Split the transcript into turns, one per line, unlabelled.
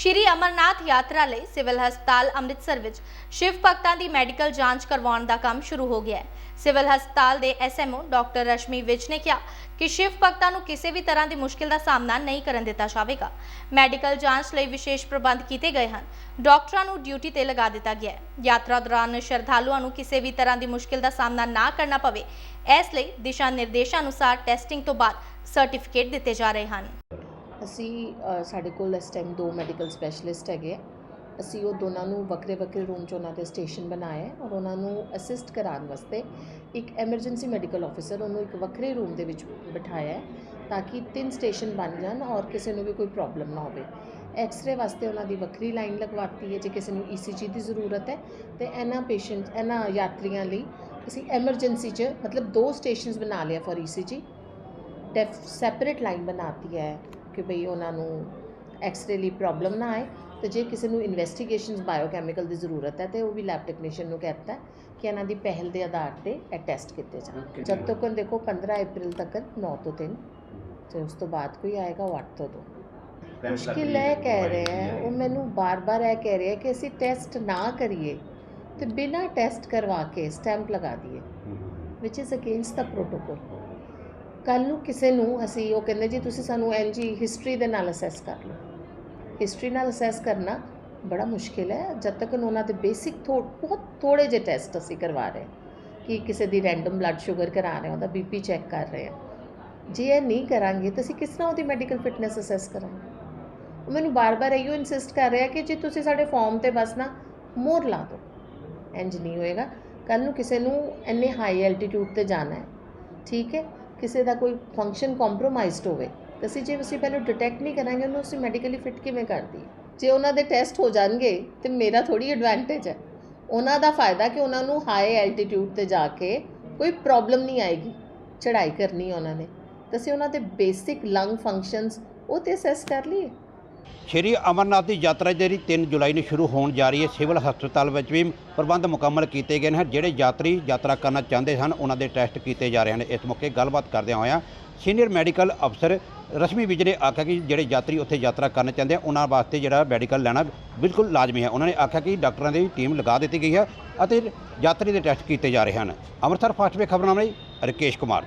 ਸ਼੍ਰੀ ਅਮਰਨਾਥ ਯਾਤਰਾ ਲਈ ਸਿਵਲ ਹਸਪਤਾਲ ਅੰਮ੍ਰਿਤਸਰ ਵਿੱਚ ਸ਼ਿਵ ਭਗਤਾਂ ਦੀ ਮੈਡੀਕਲ ਜਾਂਚ ਕਰਵਾਉਣ ਦਾ ਕੰਮ ਸ਼ੁਰੂ ਹੋ ਗਿਆ ਹੈ। ਸਿਵਲ ਹਸਪਤਾਲ ਦੇ ਐਸਐਮਓ ਡਾਕਟਰ ਰਸ਼ਮੀ ਵਿਜ ਨੇ ਕਿਹਾ ਕਿ ਸ਼ਿਵ ਭਗਤਾਂ ਨੂੰ ਕਿਸੇ ਵੀ ਤਰ੍ਹਾਂ ਦੀ ਮੁਸ਼ਕਿਲ ਦਾ ਸਾਹਮਣਾ ਨਹੀਂ ਕਰਨ ਦਿੱਤਾ ਜਾਵੇਗਾ। ਮੈਡੀਕਲ ਜਾਂਚ ਲਈ ਵਿਸ਼ੇਸ਼ ਪ੍ਰਬੰਧ ਕੀਤੇ ਗਏ ਹਨ। ਡਾਕਟਰਾਂ ਨੂੰ ਡਿਊਟੀ ਤੇ ਲਗਾ ਦਿੱਤਾ ਗਿਆ ਹੈ। ਯਾਤਰਾ ਦੌਰਾਨ ਸ਼ਰਧਾਲੂਆਂ ਨੂੰ ਕਿਸੇ ਵੀ ਤਰ੍ਹਾਂ ਦੀ ਮੁਸ਼ਕਿਲ ਦਾ ਸਾਹਮਣਾ ਨਾ ਕਰਨਾ ਪਵੇ। ਇਸ ਲਈ ਦਿਸ਼ਾ ਨਿਰਦੇਸ਼ਾਂ ਅਨੁਸਾਰ ਟੈਸਟਿੰਗ ਤੋਂ ਬਾਅਦ ਸਰਟੀਫਿਕੇਟ ਦਿੱਤੇ ਜਾ ਰਹੇ ਹਨ।
ਅਸੀਂ ਸਾਡੇ ਕੋਲ ਇਸ ਟਾਈਮ ਦੋ ਮੈਡੀਕਲ ਸਪੈਸ਼ਲਿਸਟ ਹੈਗੇ ਆ। ਅਸੀਂ ਉਹ ਦੋਨਾਂ ਨੂੰ ਵੱਖਰੇ ਵੱਖਰੇ ਰੂਮ 'ਚ ਉਹਨਾਂ ਦੇ ਸਟੇਸ਼ਨ ਬਣਾਏ ਹੈ ਔਰ ਉਹਨਾਂ ਨੂੰ ਅਸਿਸਟ ਕਰਾਉਣ ਵਾਸਤੇ ਇੱਕ ਐਮਰਜੈਂਸੀ ਮੈਡੀਕਲ ਆਫੀਸਰ ਉਹਨੂੰ ਇੱਕ ਵੱਖਰੇ ਰੂਮ ਦੇ ਵਿੱਚ ਬਿਠਾਇਆ ਹੈ ਤਾਂ ਕਿ ਤਿੰਨ ਸਟੇਸ਼ਨ ਬਣ ਜਾਣ ਔਰ ਕਿਸੇ ਨੂੰ ਵੀ ਕੋਈ ਪ੍ਰੋਬਲਮ ਨਾ ਹੋਵੇ। ਐਕਸ-ਰੇ ਵਾਸਤੇ ਉਹਨਾਂ ਦੀ ਵੱਖਰੀ ਲਾਈਨ ਲਗਵਾਤੀ ਹੈ ਜੇ ਕਿਸੇ ਨੂੰ ਈਸੀਜੀ ਦੀ ਜ਼ਰੂਰਤ ਹੈ ਤੇ ਇਹਨਾਂ ਪੇਸ਼ੈਂਟ ਇਹਨਾਂ ਯਾਤਰੀਆਂ ਲਈ ਅਸੀਂ ਐਮਰਜੈਂਸੀ 'ਚ ਮਤਲਬ ਦੋ ਸਟੇਸ਼ਨਸ ਬਣਾ ਲਿਆ ਫॉर ਈਸੀਜੀ ਡੈਫ ਸੈਪਰੇਟ ਲਾਈਨ ਬਣਾਤੀ ਹੈ। ਕਿ ਭਈ ਉਹਨਾਂ ਨੂੰ ਐਕਸ-ਰੇ ਲਈ ਪ੍ਰੋਬਲਮ ਨਾ ਆਏ ਤੇ ਜੇ ਕਿਸੇ ਨੂੰ ਇਨਵੈਸਟੀਗੇਸ਼ਨਸ ਬਾਇਓਕੈਮੀਕਲ ਦੀ ਜ਼ਰੂਰਤ ਹੈ ਤੇ ਉਹ ਵੀ ਲੈਬ ਟੈਕਨੀਸ਼ੀਅਨ ਨੂੰ ਕਹਿਤਾ ਹੈ ਕਿ ਇਹਨਾਂ ਦੀ ਪਹਿਲ ਦੇ ਆਧਾਰ ਤੇ ਇਹ ਟੈਸਟ ਕੀਤੇ ਜਾਣ। ਜਦ ਤੱਕ ਦੇਖੋ 15 ਅਪ੍ਰੈਲ ਤੱਕ 9 ਤੋਂ 3 ਤੇ ਉਸ ਤੋਂ ਬਾਅਦ ਕੋਈ ਆਏਗਾ ਉਹ 8 ਤੋਂ 2 ਮੁਸ਼ਕਿਲ ਇਹ ਕਹਿ ਰਹੇ ਹੈ ਉਹ ਮੈਨੂੰ ਬਾਰ-ਬਾਰ ਇਹ ਕਹਿ ਰਹੇ ਹੈ ਕਿ ਅਸੀਂ ਟੈਸਟ ਨਾ ਕਰੀਏ ਤੇ ਬਿਨਾਂ ਟੈਸਟ ਕਰਵਾ ਕੇ ਸਟੈਂਪ ਲਗਾ ਦਈਏ ਵਿਚ ਇਜ਼ ਅਗੇਂਸਟ ਦਾ ਪ੍ਰੋਟੋਕੋਲ ਕੱਲ ਨੂੰ ਕਿਸੇ ਨੂੰ ਅਸੀਂ ਉਹ ਕਹਿੰਦੇ ਜੀ ਤੁਸੀਂ ਸਾਨੂੰ ਐਨ ਜੀ ਹਿਸਟਰੀ ਦੇ ਨਾਲ ਅਸੈਸ ਕਰ ਲਓ। ਹਿਸਟਰੀ ਨਾਲ ਅਸੈਸ ਕਰਨਾ ਬੜਾ ਮੁਸ਼ਕਿਲ ਹੈ। ਜਦ ਤੱਕ ਉਹਨਾਂ ਦੇ ਬੇਸਿਕ ਬਹੁਤ ਥੋੜੇ ਜਿਹੇ ਟੈਸਟ ਅਸੀਂ ਕਰਵਾ ਰਹੇ ਹਾਂ ਕਿ ਕਿਸੇ ਦੀ ਰੈਂਡਮ ਬਲੱਡ ਸ਼ੂਗਰ ਕਰਾ ਰਹੇ ਹਾਂ, ਉਹਦਾ ਬੀਪੀ ਚੈੱਕ ਕਰ ਰਹੇ ਹਾਂ। ਜੇ ਇਹ ਨਹੀਂ ਕਰਾਂਗੇ ਤਾਂ ਅਸੀਂ ਕਿਸ ਤਰ੍ਹਾਂ ਉਹਦੀ ਮੈਡੀਕਲ ਫਿਟਨੈਸ ਅਸੈਸ ਕਰਾਂਗੇ? ਉਹ ਮੈਨੂੰ ਬਾਰ-ਬਾਰ ਇਹੋ ਇਨਸਿਸਟ ਕਰ ਰਿਹਾ ਕਿ ਜੇ ਤੁਸੀਂ ਸਾਡੇ ਫਾਰਮ ਤੇ ਬਸ ਨਾ ਮੋਹਰ ਲਾ ਦਿਓ। ਇੰਜ ਨਹੀਂ ਹੋਏਗਾ। ਕੱਲ ਨੂੰ ਕਿਸੇ ਨੂੰ ਇੰਨੇ ਹਾਈ ਐਲਟੀਟਿਊਡ ਤੇ ਜਾਣਾ ਹੈ। ਠੀਕ ਹੈ? ਕਿਸੇ ਦਾ ਕੋਈ ਫੰਕਸ਼ਨ ਕੰਪਰੋਮਾਈਜ਼ਡ ਹੋਵੇ, ਤਾਂ ਅਸੀਂ ਜੇ ਅਸੀਂ ਪਹਿਲਾਂ ਡਿਟੈਕਟ ਨਹੀਂ ਕਰਾਂਗੇ, ਉਹਨੂੰ ਅਸੀਂ ਮੈਡੀਕਲੀ ਫਿਟ ਕਿਵੇਂ ਕਰਦੀ? ਜੇ ਉਹਨਾਂ ਦੇ ਟੈਸਟ ਹੋ ਜਾਣਗੇ, ਤੇ ਮੇਰਾ ਥੋੜੀ ਐਡਵਾਂਟੇਜ ਹੈ। ਉਹਨਾਂ ਦਾ ਫਾਇਦਾ ਕਿ ਉਹਨਾਂ ਨੂੰ ਹਾਈ ਐਲਟੀਟਿਊਡ ਤੇ ਜਾ ਕੇ ਕੋਈ ਪ੍ਰੋਬਲਮ ਨਹੀਂ ਆਏਗੀ, ਚੜ੍ਹਾਈ ਕਰਨੀ ਹੈ ਉਹਨਾਂ ਨੇ। ਤਾਂ ਅਸੀਂ ਉਹਨਾਂ ਦੇ ਬੇਸਿਕ ਲੰਗ ਫੰਕਸ਼ਨਸ ਉਹ ਤੇ ਅਸੈਸ ਕਰ ਲਈਏ।
ਸ਼੍ਰੀ ਅਮਰਨਾਥ ਦੀ ਯਾਤਰਾ ਜਿਹੜੀ 3 ਜੁਲਾਈ ਨੂੰ ਸ਼ੁਰੂ ਹੋਣ ਜਾ ਰਹੀ ਹੈ, ਸਿਵਲ ਹਸਪਤਾਲ ਵਿੱਚ ਵੀ ਪ੍ਰਬੰਧ ਮੁਕੰਮਲ ਕੀਤੇ ਗਏ ਨੇ, ਜਿਹੜੇ ਯਾਤਰੀ ਯਾਤਰਾ ਕਰਨਾ ਚਾਹੁੰਦੇ ਹਨ, ਉਹਨਾਂ ਦੇ ਟੈਸਟ ਕੀਤੇ ਜਾ ਰਹੇ ਹਨ ਇਸ ਮੌਕੇ ਗੱਲਬਾਤ ਕਰਦਿਆਂ ਹੋਇਆਂ ਸੀਨੀਅਰ ਮੈਡੀਕਲ ਅਫਸਰ ਰਸ਼ਮੀ ਵਿਜ ਨੇ ਆਖਿਆ ਕਿ ਜਿਹੜੇ ਯਾਤਰੀ ਉੱਥੇ ਯਾਤਰਾ ਕਰਨ ਚਾਹੁੰਦੇ ਆ, ਉਹਨਾਂ ਵਾਸਤੇ ਜਿਹੜਾ ਮੈਡੀਕਲ ਲੈਣਾ ਬਿਲਕੁਲ ਲਾਜ਼ਮੀ ਹੈ। ਉਹਨਾਂ ਨੇ ਆਖਿਆ ਕਿ ਡਾਕਟਰਾਂ ਦੀ ਟੀਮ ਲਗਾ ਦਿੱਤੀ ਗਈ ਹੈ ਅਤੇ ਯਾਤਰੀ ਦੇ ਟੈਸਟ ਕੀਤੇ ਜਾ ਰਹੇ ਹਨ। ਅੰਮ੍ਰਿਤਸਰ ਫਾਸਟ ਵੇ ਖਬਰਨਾਮਾ ਲਈ ਰਕੇਸ਼ ਕੁਮਾਰ।